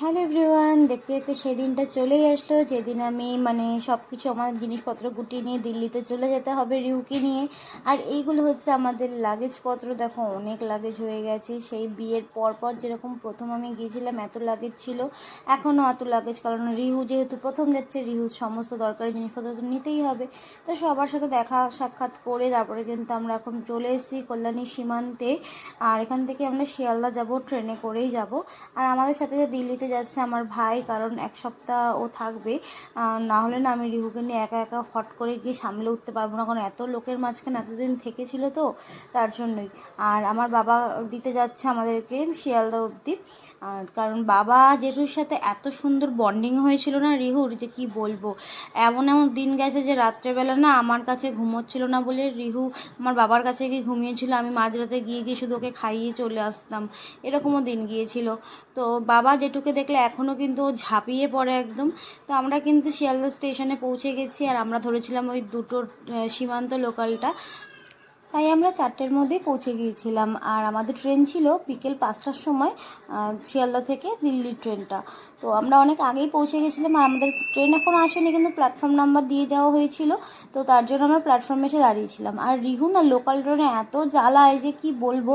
Hello everyone, দেখতে দেখতে সেদিনটা চলেই আসলো। যেদিন আমি মানে সব কিছু আমার জিনিসপত্র গুটিয়ে নিয়ে দিল্লিতে চলে যেতে হবে রিউকে নিয়ে। আর এইগুলো হচ্ছে আমাদের লাগেজপত্র। দেখো, অনেক লাগেজ হয়ে গেছে। সেই বিয়ের পর পর যেরকম প্রথম আমি গিয়েছিলাম, এত লাগেজ ছিল। এখনও এত লাগেজ, কারণ রিহু যেহেতু প্রথম যাচ্ছে, রিহু সমস্ত দরকারি জিনিসপত্র তো নিতেই হবে। তো সবার সাথে দেখা সাক্ষাৎ করে তারপরে কিন্তু আমরা এখন চলে এসেছি কল্যাণী সীমান্তে। আর এখান থেকে আমরা শিয়ালদা যাব, ট্রেনে করেই যাব। আর আমাদের সাথে দিল্লিতে যাচ্ছে আমার ভাই, কারণ এক সপ্তাহ ও থাকবে। না হলে না আমি রিহুকে নিয়ে একা একা ফট করে গিয়ে সামলে উঠতে পারব না, কারণ এত লোকের মাঝখানে এতদিন থেকেছিল তো, তার জন্যই। আর আমার বাবা দিতে যাচ্ছে আমাদেরকে শিয়ালদা অবধি। কারণ বাবা জেঠুর সাথে এত সুন্দর বন্ডিং হয়েছিল না রিহুর যে কি বলব? এমন এমন দিন গেছে যে রাত্রেবেলা না আমার কাছে ঘুমোচ্ছিল না বলে রিহু আমার বাবার কাছে গিয়ে ঘুমিয়েছিল। আমি মাঝরাতে গিয়ে গিয়ে শুধু ওকে খাইয়ে চলে আসতাম। এরকমও দিন গিয়েছিল। তো বাবা জেঠুকে দেখলে এখনও কিন্তু ও ঝাঁপিয়ে পড়ে একদম। তো আমরা কিন্তু শিয়ালদা স্টেশনে পৌঁছে গেছি আর আমরা ধরেছিলাম ওই দুটোর সীমান্ত লোকালটা তাই আমরা চারটের মধ্যে পৌঁছে গিয়েছিলাম। আর আমাদের ট্রেন ছিল বিকেল পাঁচটার সময় শিয়ালদা থেকে দিল্লির ট্রেনটা। তো আমরা অনেক আগেই পৌঁছে গেছিলাম আর আমাদের ট্রেন এখনও আসেনি, কিন্তু প্ল্যাটফর্ম নাম্বার দিয়ে দেওয়া হয়েছিল। তো তার জন্য আমরা প্ল্যাটফর্মে এসে দাঁড়িয়েছিলাম। আর রিহু না লোকাল ট্রেনে এত জ্বালায় যে কি বলব?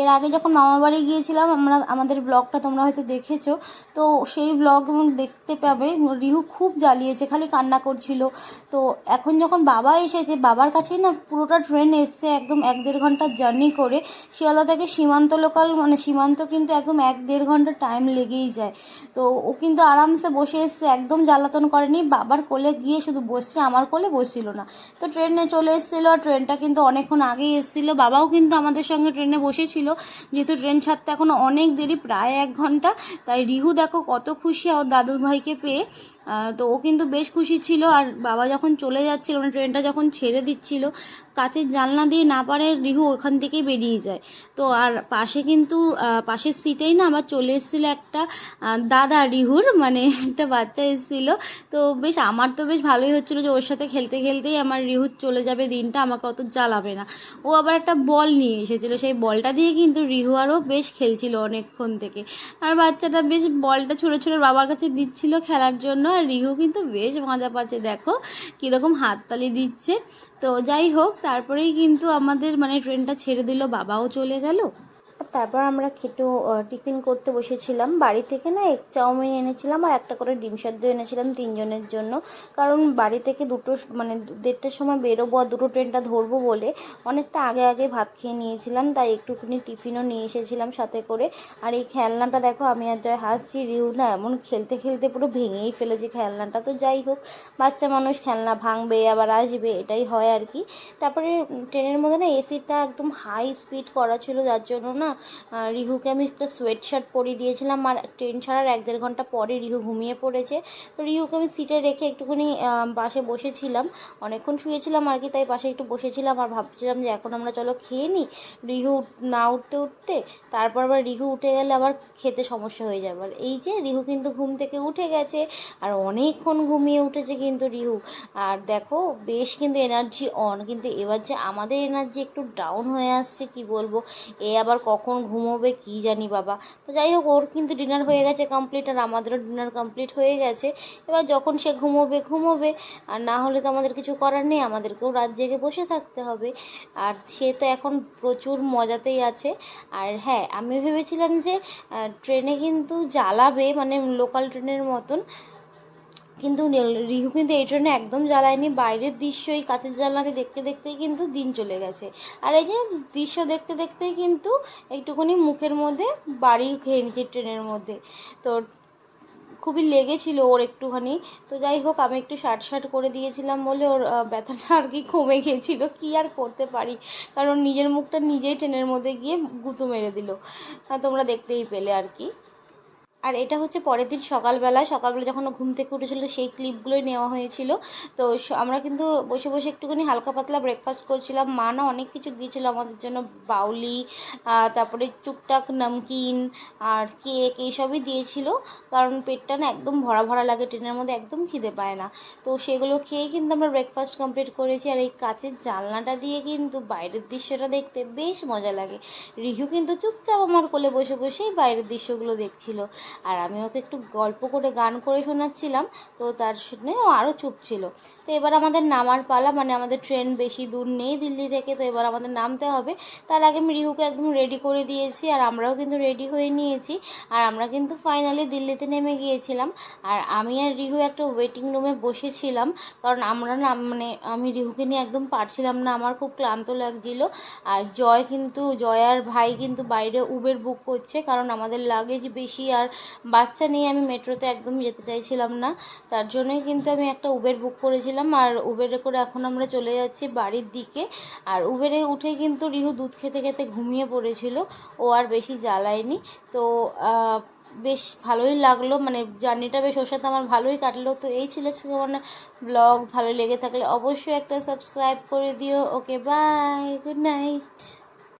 এর আগে যখন মামার বাড়ি গিয়েছিলাম, আমরা, আমাদের ব্লগটা তোমরা হয়তো দেখেছ। তো সেই ব্লগ দেখতে পাবে, রিহু খুব জ্বালিয়েছে, খালি কান্না করছিল। তো এখন যখন বাবা এসেছে, বাবার কাছেই না পুরোটা ট্রেন এসছে একদম এক দেড় ঘণ্টার জার্নি করে। শিয়ালদা থেকে সীমান্ত লোকাল মানে সীমান্ত কিন্তু একদম এক দেড় ঘণ্টা টাইম লেগেই যায়। তো ও কিন্তু আরামসে বসে এসছে একদম জ্বালাতন করেনি, বাবার কোলে গিয়ে শুধু বসছে, আমার কোলে বসছিল না। তো ট্রেনে চলে এসেছিল, আর ট্রেনটা কিন্তু অনেকক্ষণ আগেই এসেছিল। বাবাও কিন্তু আমাদের সঙ্গে ট্রেনে বসেছিল, যেহেতু ট্রেন ছাড়তে এখন অনেক দেরি, প্রায় এক ঘণ্টা। তাই রিহু দেখো কত খুশি ওর দাদুর ভাইকে পেয়ে। তো ও কিন্তু বেশ খুশি ছিল আর বাবা যখন চলে যাচ্ছিল মানে ট্রেনটা যখন ছেড়ে দিচ্ছিল, কাছের জানলা দিয়ে না পারে রিহু ওখান থেকেই বেরিয়ে যায়। তো আর পাশে কিন্তু পাশের সিটেই না আবার চলে এসেছিল একটা দাদা রিহুর মানে একটা বাচ্চা এসেছিল। তো বেশ, আমার তো বেশ ভালোই হচ্ছিল যে ওর সাথে খেলতে খেলতেই আমার রিহুর চলে যাবে, দিনটা আমাকে অত জ্বালাবে না। ও আবার একটা বল নিয়ে এসেছিল, সেই বলটা দিয়ে কিন্তু রিহু আরও বেশ খেলছিল অনেকক্ষণ থেকে। আর বাচ্চাটা বেশ বলটা ছুঁড়ে ছুঁড়ে বাবার কাছে দিচ্ছিল খেলার জন্য আর রিহু কিন্তু বেশ মজা পাচ্ছে, দেখো কীরকম হাততালি দিচ্ছে। তো যাই হোক, তারপরেই কিন্তু আমাদের মানে ট্রেনটা ছেড়ে দিল, বাবাও চলে গেল। তারপর আমরা খেটো টিফিন করতে বসেছিলাম। বাড়ি থেকে না এক চাউমিন এনেছিলাম আর একটা করে ডিম সেদ্ধ এনেছিলাম তিনজনের জন্য। কারণ বাড়ি থেকে দুটো মানে দেড়টার সময় বেরোবো আর দুটো ট্রেনটা ধরবো বলে অনেকটা আগে আগে ভাত খেয়ে নিয়েছিলাম। তাই একটুখানি টিফিনও নিয়ে এসেছিলাম সাথে করে। আর এই খেলনাটা দেখো, আমি আর জয় হাসছি, রিউ না এমন খেলতে খেলতে পুরো ভেঙেই ফেলেছি খেলনাটা। তো যাই হোক, বাচ্চা মানুষ খেলনা ভাঙবে, আবার আসবে, এটাই হয় আর কি। তারপরে ট্রেনের মধ্যে না এসিটা একদম হাই স্পিড করা ছিল, যার জন্য না রিহুকে আমি একটা সোয়েট শার্ট পরিয়ে দিয়েছিলাম আর ট্রেন ছাড়ার এক দেড় ঘণ্টা পরে রিহু ঘুমিয়ে পড়েছে। তো রিহুকে আমি সিটে রেখে একটুখানি পাশে বসেছিলাম। অনেকক্ষণ শুয়েছিলাম আর কি, তাই পাশে একটু বসেছিলাম আর ভাবছিলাম যে এখন আমরা চলো খেয়ে নিই রিহু না উঠতে উঠতে। তারপর আবার রিহু উঠে গেলে আবার খেতে সমস্যা হয়ে যাবে। আর এই যে রিহু কিন্তু ঘুম থেকে উঠে গেছে আর অনেকক্ষণ ঘুমিয়ে উঠেছে কিন্তু রিহু। আর দেখো বেশ কিন্তু এনার্জি অন কিন্তু এবার যে আমাদের এনার্জি একটু ডাউন হয়ে আসছে, কি বলব? এ আবার কখন ঘুমোবে, কি জানি বাবা। তো যাই হোক, ওর কিন্তু ডিনার হয়ে গেছে কমপ্লিট আর আমাদেরও ডিনার কমপ্লিট হয়ে গেছে। এবার যখন সে ঘুমোবে ঘুমোবে, আর না হলে তো আমাদের কিছু করার নেই, আমাদেরকেও রাত জেগে বসে থাকতে হবে। আর সে তো এখন প্রচুর মজাতেই আছে। আর হ্যাঁ আমি ভেবেছিলাম যে ট্রেনে কিন্তু জ্বালাবে মানে লোকাল ট্রেনের মতন। কিন্তু রিহু কিন্তু এই ট্রেনে একদম জ্বালায়নি। বাইরের দৃশ্য এই কাঁচের জানলাতে দেখতে দেখতেই কিন্তু দিন চলে গেছে। আর এই যে দৃশ্য দেখতে দেখতেই কিন্তু একটুখানি মুখের মধ্যে বাড়ি খেয়ে নিচ্ছে ট্রেনের মধ্যে। তো খুবই লেগেছিল ওর একটুখানি। তো যাই হোক, আমি একটু শার্ট শার্ট করে দিয়েছিলাম বলে ওর ব্যথাটা আর কি কমে গিয়েছিল কি আর করতে পারি? কারণ নিজের মুখটা নিজেই ট্রেনের মধ্যে গিয়ে গুঁতো মেরে দিল। তোমরা দেখতেই পেলে আর কি। আর এটা হচ্ছে পরের দিন সকালবেলা। সকালবেলা যখন ঘুম থেকে উঠেছিল, সেই ক্লিপগুলোই নেওয়া হয়েছিল। তো আমরা কিন্তু বসে বসে একটুখানি হালকা পাতলা ব্রেকফাস্ট করছিলাম। মা না অনেক কিছু দিয়েছিল আমাদের জন্য। বাউলি তারপরে টুকটাক নমকিন, আর কেক এইসবই দিয়েছিল। কারণ পেটটা না একদম ভরা ভরা লাগে ট্রেনের মধ্যে একদম খিদে পায় না। তো সেগুলো খেয়ে কিন্তু আমরা ব্রেকফাস্ট কমপ্লিট করেছি। আর এই কাচের জানলাটা দিয়ে কিন্তু বাইরের দৃশ্যটা দেখতে বেশ মজা লাগে। রিহু কিন্তু চুপচাপ আমার কোলে বসে বসেই বাইরের দৃশ্যগুলো দেখছিল। আর আমি ওকে একটু গল্প করে গান করে শোনাচ্ছিলাম, তো তার শুনে ও আরও চুপ ছিল। তো এবার আমাদের নামার পালা মানে আমাদের ট্রেন বেশি দূর নেই দিল্লি থেকে, তো এবার আমাদের নামতে হবে। তার আগে আমি রিহুকে একদম রেডি করে দিয়েছি, আর আমরাও কিন্তু রেডি হয়ে নিয়েছি। আর আমরা কিন্তু ফাইনালি দিল্লিতে নেমে গিয়েছিলাম। আর আমি আর রিহু একটা ওয়েটিং রুমে বসেছিলাম, কারণ আমরা না মানে আমি রিহুকে নিয়ে একদম পারছিলাম না, আমার খুব ক্লান্ত লাগছিল। আর জয় কিন্তু, জয় আর ভাই কিন্তু বাইরে উবের বুক করছে, কারণ আমাদের লাগেজ বেশি আর বাচ্চা নিয়ে আমি মেট্রোতে একদম যেতে চাইছিলাম না। তার জন্যই কিন্তু আমি একটা উবের বুক করেছিলাম আর উবেরে করে এখন আমরা চলে যাচ্ছি বাড়ির দিকে। আর উবেরে উঠে কিন্তু রিহু দুধ খেতে খেতে ঘুমিয়ে পড়েছিল। ও আর বেশি জ্বালায়নি। তো বেশ ভালোই লাগল। মানে জার্নিটা বেশ ওর সাথে আমার ভালোই কাটলো। তো এই ছিল মানে ব্লগ। ভালো লেগে থাকলে অবশ্যই একটা সাবস্ক্রাইব করে দিও। Okay, bye. Good night.